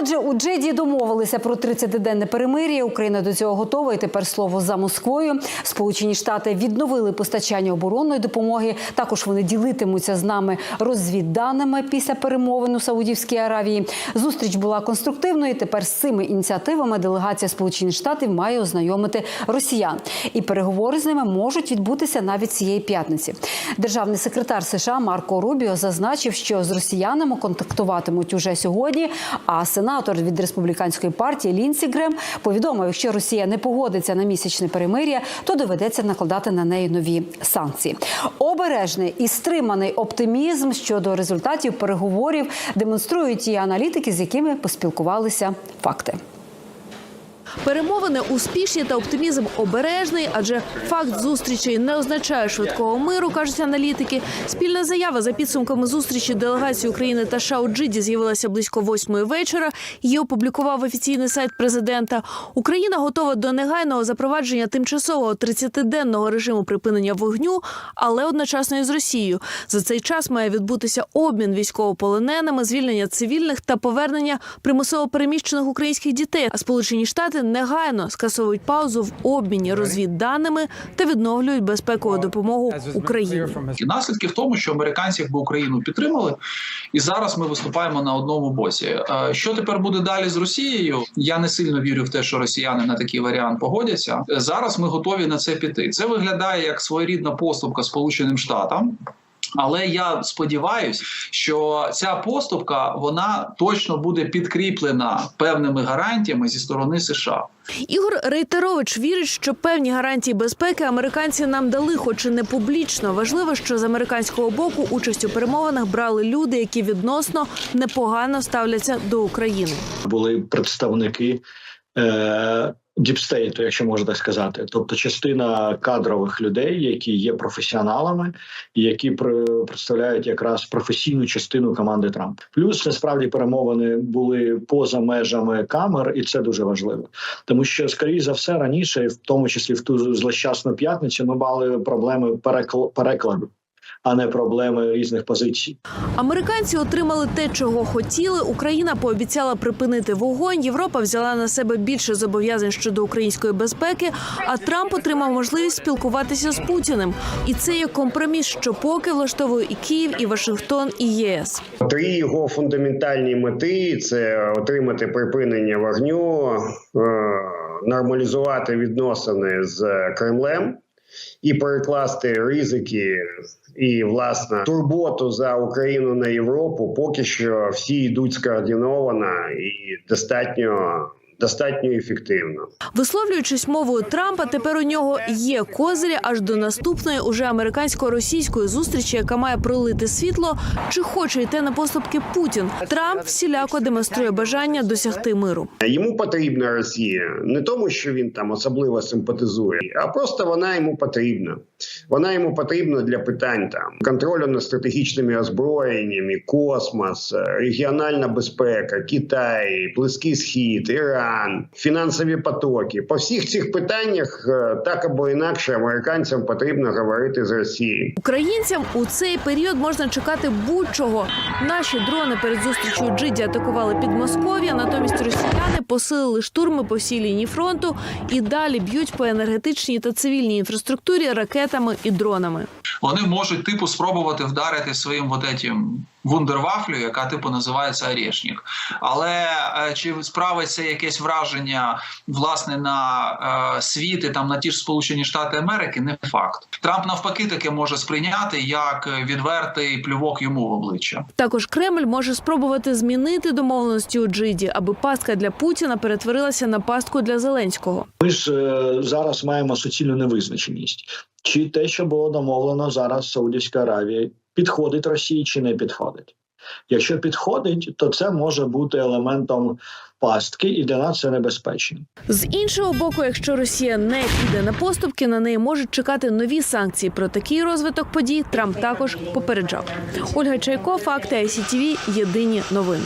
Отже, у Джиді домовилися про 30-денне перемир'я. Україна до цього готова. І тепер слово за Москвою. Сполучені Штати відновили постачання оборонної допомоги. Також вони ділитимуться з нами розвідданими після перемовин у Саудівській Аравії. Зустріч була конструктивною. Тепер з цими ініціативами делегація Сполучених Штатів має ознайомити росіян. І переговори з ними можуть відбутися навіть цієї п'ятниці. Державний секретар США Марко Рубіо зазначив, що з росіянами контактуватимуть уже сьогодні. А сенатор від республіканської партії Лінсі Грем повідомив, якщо Росія не погодиться на місячне перемир'я, то доведеться накладати на неї нові санкції. Обережний і стриманий оптимізм щодо результатів переговорів демонструють і аналітики, з якими поспілкувалися факти. Перемовини успішні та оптимізм обережний, адже факт зустрічей не означає швидкого миру, кажуть аналітики. Спільна заява за підсумками зустрічі делегації України та США у Джиді з'явилася близько восьмої вечора. Її опублікував офіційний сайт президента. Україна готова до негайного запровадження тимчасового 30-денного режиму припинення вогню, але одночасно із Росією. За цей час має відбутися обмін військовополоненими, звільнення цивільних та повернення примусово переміщених українських дітей. А Сполучені Штати негайно скасовують паузу в обміні розвідданими та відновлюють безпекову допомогу Україні. І наслідки в тому, що американці якби Україну підтримали, і зараз ми виступаємо на одному боці. Е, Що тепер буде далі з Росією? Я не сильно вірю в те, що росіяни на такий варіант погодяться. Зараз ми готові на це піти. Це виглядає як своєрідна поступка Сполученим Штатам. Але я сподіваюся, що ця поступка вона точно буде підкріплена певними гарантіями зі сторони США. Ігор Рейтерович вірить, що певні гарантії безпеки американці нам дали, хоч і не публічно. Важливо, що з американського боку участь у перемовинах брали люди, які відносно непогано ставляться до України. були представники е, діпстейту, якщо можна так сказати, тобто частина кадрових людей, які є професіоналами, і які представляють якраз професійну частину команди Трампа. Плюс насправді перемовини були поза межами камер, і це дуже важливо, тому що скоріш за все раніше, в тому числі в ту злощасну п'ятницю, ми мали проблеми перекл- перекладу, а не проблеми різних позицій. Американці отримали те, чого хотіли. Україна пообіцяла припинити вогонь. Європа взяла на себе більше зобов'язань щодо української безпеки. А Трамп отримав можливість спілкуватися з Путіним. І це є компроміс, що поки влаштовує і Київ, і Вашингтон, і ЄС. Три його фундаментальні мети це отримати припинення вогню, е, нормалізувати відносини з Кремлем і перекласти ризики і власне турботу за Україну на Європу. Поки що всі йдуть скоординовано і достатньо. Достатньо ефективно. Висловлюючись мовою Трампа, тепер у нього є козирі аж до наступної уже американсько-російської зустрічі, яка має пролити світло, чи хоче йти на поступки Путін. Трамп всіляко демонструє бажання досягти миру. Йому потрібна Росія не тому, що він там особливо симпатизує, а просто вона йому потрібна. Вона йому потрібна для питань там контролю над стратегічними озброєннями, космос, регіональна безпека, Китай, Близький Схід, Іран, фінансові потоки. По всіх цих питаннях е, так або інакше американцям потрібно говорити з Росією. Українцям у цей період можна чекати будь-чого. Наші дрони перед зустрічю у Джиді атакували під Москов'я. Натомість росіяни посилили штурми по всій лінії фронту і далі б'ють по енергетичній та цивільній інфраструктурі ракетами і дронами. Вони можуть типу спробувати вдарити своїм вот этим вундервафлю, яка типу називається Орешник. Але е, чи справиться якесь враження власне на е, світ і там на ті ж Сполучені Штати Америки, не факт. Трамп навпаки таке може сприйняти як відвертий плювок йому в обличчя. Також Кремль може спробувати змінити домовленості у Джиді, аби пастка для Путіна перетворилася на пастку для Зеленського. Ми ж е, зараз маємо суцільну невизначеність. Чи те, що було домовлено зараз в Саудівській Аравії, підходить Росії чи не підходить? Якщо підходить, то це може бути елементом пастки, і для нас це небезпечно. З іншого боку, якщо Росія не піде на поступки, на неї можуть чекати нові санкції. Про такий розвиток подій Трамп також попереджав. Ольга Чайко, факти ICTV, Єдині новини.